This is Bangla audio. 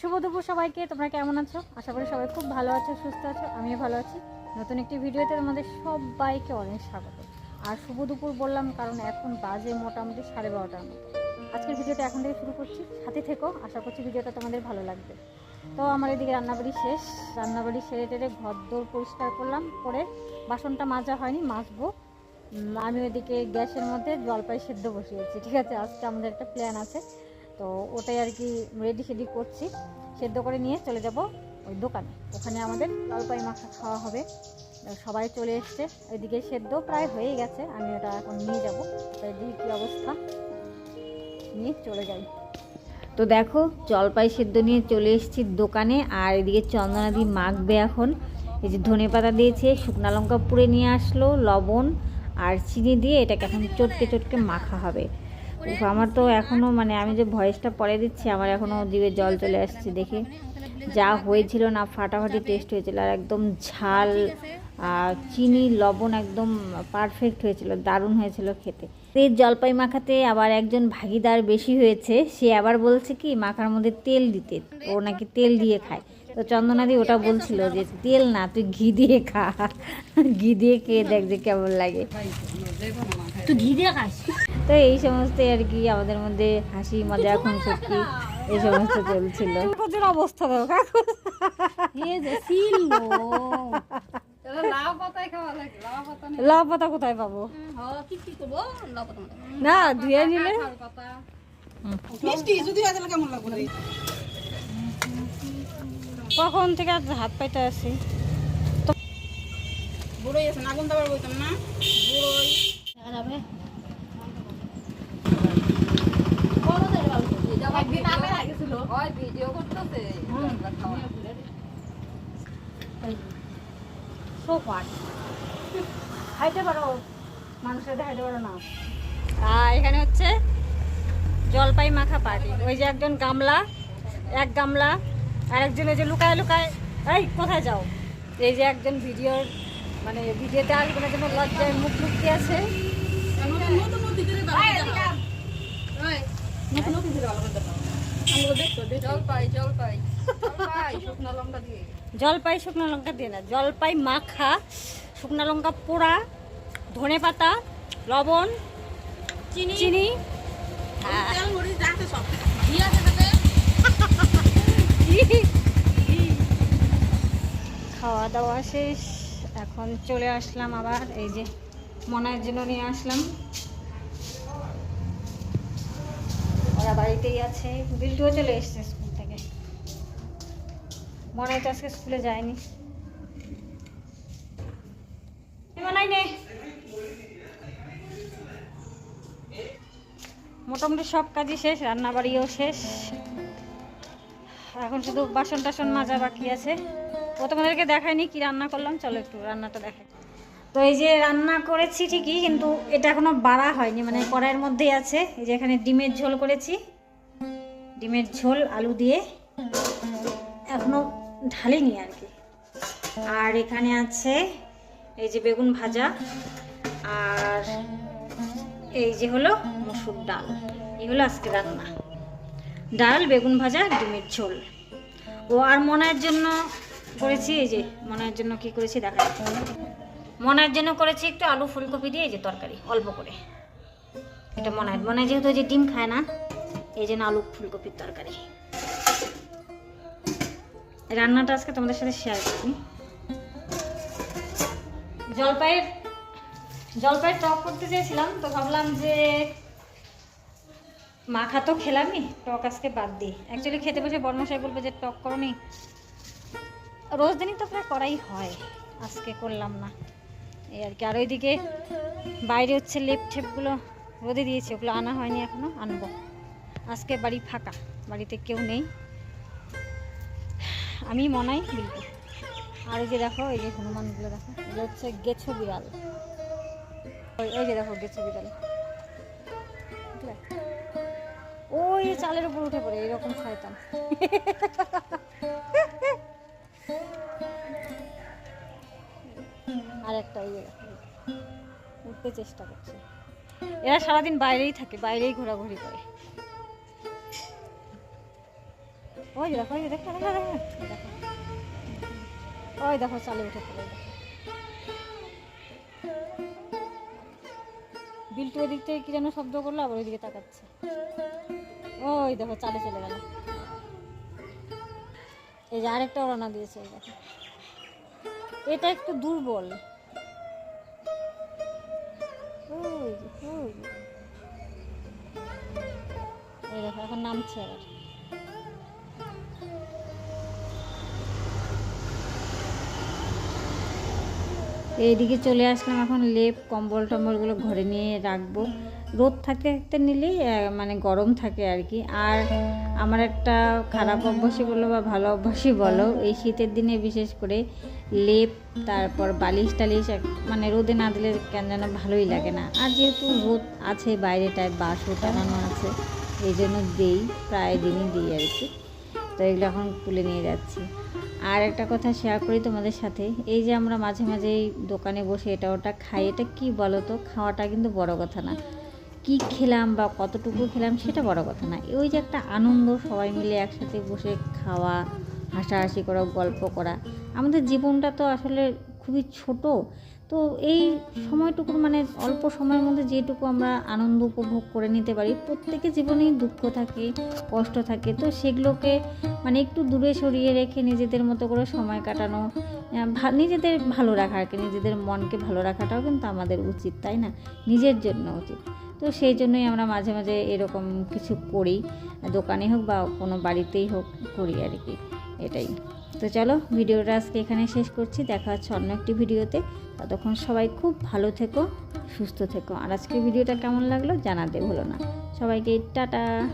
শুভ দুপুর সবাইকে, তোমরা কেমন আছো? আশা করি সবাই খুব ভালো আছো, সুস্থ আছো, আমিও ভালো আছি। নতুন একটি ভিডিওতে তোমাদের সবাইকে অনেক স্বাগত। আর শুভ দুপুর বললাম কারণ এখন বাজে মোটামুটি সাড়ে বারোটার মতো। আজকের ভিডিওটা এখন থেকে শুরু করছি, সাথে থেকো, আশা করছি ভিডিওটা তোমাদের ভালো লাগবে। তো আমার এদিকে রান্নাবাড়ি শেষ, রান্নাবাড়ি সেরে টেরে ঘর দোর পরিষ্কার করলাম, করে বাসনটা মাজা হয়নি, মাজবো। আমি ওইদিকে গ্যাসের মধ্যে জলপাই সেদ্ধ বসিয়েছি, ঠিক আছে? আজকে আমাদের একটা প্ল্যান আছে। তো ওটাই আর কি রেডি সেডি করছি। সেদ্ধ করে নিয়ে চলে যাব ওই দোকানে। ওখানে আমাদের জলপাই মাখা খাওয়া হবে। সবাই চলে এসছে। ওইদিকে সেদ্ধ প্রায় হয়ে গেছে। আমি ওটা এখন নিয়ে যাব। তাই দিই কী অবস্থা। নিয়ে চলে যাই। তো দেখো, জলপাই সেদ্ধ নিয়ে চলে এসেছি দোকানে। আর এদিকে চন্দনাদি মাখবে এখন। এই যে ধনে পাতা দিয়েছে, শুকনা লঙ্কা পুড়ে নিয়ে আসলো, লবণ আর চিনি দিয়ে এটাকে এখন চটকে চটকে মাখা হবে। আমার তো এখনও মানে আমি যে ভয়েসটা পরে দিচ্ছি আমার এখনও জিভে জল চলে আসছে দেখে। যা হয়েছিল না ফাটাফাটি টেস্ট হয়েছিল আর একদম ঝাল আর চিনি লবণ একদম পারফেক্ট হয়েছিল দারুণ হয়েছিল খেতে। এই জলপাই মাখাতে আবার একজন ভাগিদার বেশি হয়েছে সে আবার বলছে কি মাখার মধ্যে তেল দিতে ও নাকি তেল দিয়ে খায়। তো চন্দনাদি ওটা বলছিল যে তেল না তুই ঘি দিয়ে খা। ঘি দিয়ে খেয়ে দেখ যে কেমন লাগে। তুই ঘি দিয়ে খাস? তো এই সমস্ত আর কি আমাদের মধ্যে হাসি মজা এখন সত্যি এই সমস্ত চলছিল। অবস্থা দাও কাকু। এ যে ছিল লাউ পাতা নেই। লাউ পাতা কোথায় পাবো? না ধুয়ে নিলে? কখন থেকে আজ হাত পাইতে আছি? বুড়োই আছে আগুন দাবার বলতাম না? বুড়োই দেখা যাবে ওই ভিডিও করতেছে সো হোয়াট খাইতে পারো মানুষের পারো না। এখানে হচ্ছে জলপাই মাখা পার্টি। ওই যে একজন গামলা এক গামলা আর একজন ওই যে লুকায় লুকায় এই কোথায় যাও? এই যে একজন ভিডিওর মানে ভিডিওতে আসবে জন্য লজ্জায় মুখ লুকিয়ে আছে। জলপাই জলপাই জলপাই শুকনো লঙ্কা দিয়ে। না। জলপাই মাখা শুকনো লঙ্কা পোড়া ধনে পাতা লবণ চিনি। চিনি। হ্যাঁ। তাতে। খাওয়া দাওয়া শেষ। এখন চলে আসলাম আবার এই যে মনার জন্য নিয়ে আসলাম। ওরা বাড়িতেই আছে। বিল্টুও চলে এসছে স্কুল থেকে। মনে তো আজকে স্কুলে যায়নি। মোটামুটি সব কাজই শেষ, রান্নাবাড়িও শেষ। এখন শুধু বাসন টাসন মাজা বাকি আছে। ও তোমাদেরকে দেখায়নি কি রান্না করলাম, চলো একটু রান্নাটা দেখাই। তো এই যে রান্না করেছি ঠিকই, কিন্তু এটা এখনও বাড়া হয়নি মানে কড়াইয়ের মধ্যেই আছে। এই যে এখানে ডিমের ঝোল করেছি। ডিমের ঝোল, আলু দিয়ে। এখনও ঢালিনি আর কি। আর এখানে আছে এই যে বেগুন ভাজা, আর এই যে হলো মসুর ডাল। এই হলো আজকে রান্না। ডাল, বেগুন ভাজা, ডিমের ঝোল। ও আর মনের জন্য করেছি, এই যে মনের জন্য কি করেছি দেখা। মনের জন্য করেছি একটু আলু ফুলকপি দিয়ে এই যে তরকারি, অল্প করে। এটা মনায় মনায় যেহেতু যে ডিম খায় না, এই জন্য আলু ফুলকপির তরকারি। রান্নাটা আজকে তোমাদের সাথে শেয়ার করছি। জলপাইয়ের জলপাইয়ের টক করতে চেয়েছিলাম, তো ভাবলাম যে মাখা তো খেলামই টক আজকে বাদ দিই। অ্যাকচুয়ালি খেতে বসে বর্মশাই বলবে যে টক করনি রোজ দিনই তো প্রায় করাই হয়, আজকে করলাম না। এই আর কি। আর ওইদিকে বাইরে হচ্ছে লেপ ঠেপগুলো রোদে দিয়েছে, ওগুলো আনা হয়নি এখনও, আনব। আজকে বাড়ি ফাঁকা, বাড়িতে কেউ নেই। আমি মনাই বিলবো আর ওই যে দেখো, এই যে হনুমানগুলো দেখো, এগুলো হচ্ছে গেছো বিড়াল। ওই ওই যে দেখো গেছো বিড়াল। ওই চালের উপর উঠে পড়ে, এরকম শয়তান। আর একটা ইয়ে উঠতে চেষ্টা করছে। এরা সারাদিন বাইরেই থাকে, বাইরেই ঘোরাঘুরি করে। ওই দেখো ওই দেখো দেখো। ওই দেখো, চালে উঠে পড়ে। বিল্টু ওদিক থেকে কি যেন শব্দ করল, আবার ওইদিকে তাকাচ্ছে। ওই দেখো, চালে চলে গেল। এই যে আরেকটা ওড়না দিয়েছে, এই দেখো। এটা একটু দুর্বল। এখন নামছে আবার এইদিকে চলে আসলাম এখন লেপ, কম্বল টম্বলগুলো ঘরে নিয়ে রাখব। রোদ থাকতে থাকতে নিলেই মানে গরম থাকে আর কি। আর আমার একটা খারাপ অভ্যাসই বলো বা ভালো অভ্যাসই বলো, এই শীতের দিনে বিশেষ করে লেপ, তারপর বালিশ টালিশ মানে রোদে না দিলে কেন যেন ভালোই লাগে না। আর যেহেতু রোদ আছে, বাইরেটায় বাসও টানানো আছে, এই জন্য দিই, প্রায় দিনই দিই আর কি। তো এগুলো এখন তুলে নিয়ে যাচ্ছি। আর একটা কথা শেয়ার করি তোমাদের সাথে, এই যে আমরা মাঝে মাঝে এই দোকানে বসে এটা ওটা খাই, এটা কি বলো তো খাওয়াটা কিন্তু বড় কথা না। কি খেলাম বা কতটুকু খেলাম সেটা বড় কথা না। ওই যে একটা আনন্দ সবাই মিলে একসাথে বসে খাওয়া, হাসাহাসি করা, গল্প করা। আমাদের জীবনটা তো আসলে খুবই ছোট। তো এই সময়টুকু মানে অল্প সময়ের মধ্যে যেটুকু আমরা আনন্দ উপভোগ করে নিতে পারি, প্রত্যেকের জীবনেই দুঃখ থাকে, কষ্ট থাকে, তো সেগুলোকে মানে একটু দূরে সরিয়ে রেখে নিজেদের মতো করে সময় কাটানো নিজেদের ভালো রাখা আর কি, নিজেদের মনকে ভালো রাখাটাও কিন্তু আমাদের উচিত, তাই না? নিজের জন্য উচিত। তো সেই জন্যই আমরা মাঝে মাঝে এরকম কিছু করি, দোকানে হোক বা কোনো বাড়িতেই হোক করি আর কি। এটাই। তো চলো, ভিডিওটা আজকে এখানে শেষ করছি। দেখা হচ্ছে অন্য একটি ভিডিওতে। ততক্ষণ সবাই খুব ভালো থেকো, সুস্থ থেকো। আর আজকে ভিডিওটা কেমন লাগল জানাতে ভুলো না। সবাইকে টাটা।